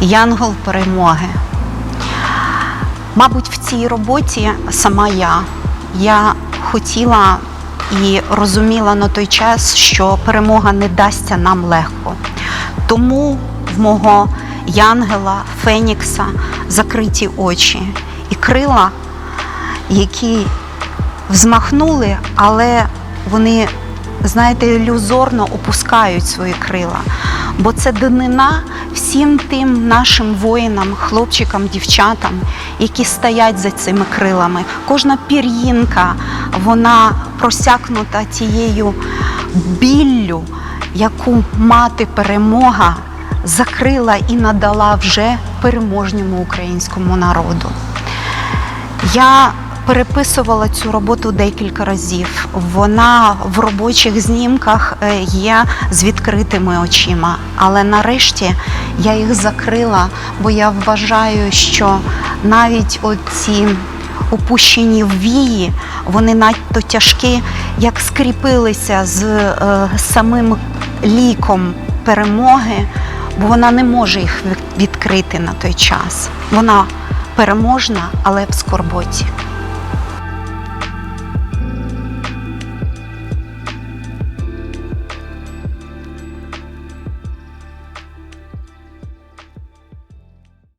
Янгол перемоги. Мабуть, в цій роботі сама я. Я хотіла і розуміла на той час, що перемога не дасться нам легко. Тому в мого Янгела, Фенікса закриті очі і крила, які взмахнули, але вони, знаєте, ілюзорно опускають свої крила. Бо це данина всім тим нашим воїнам, хлопчикам, дівчатам, які стоять за цими крилами. Кожна пір'їнка, вона просякнута тією біллю, яку мати перемога закрила і надала вже переможньому українському народу. Я переписувала цю роботу декілька разів. Вона в робочих знімках е, є з відкритими очима, але нарешті я їх закрила, бо я вважаю, що навіть оці опущені вії, вони надто тяжкі, як скріпилися з е, самим ліком перемоги, бо вона не може їх відкрити на той час. Вона переможна, але в скорботі.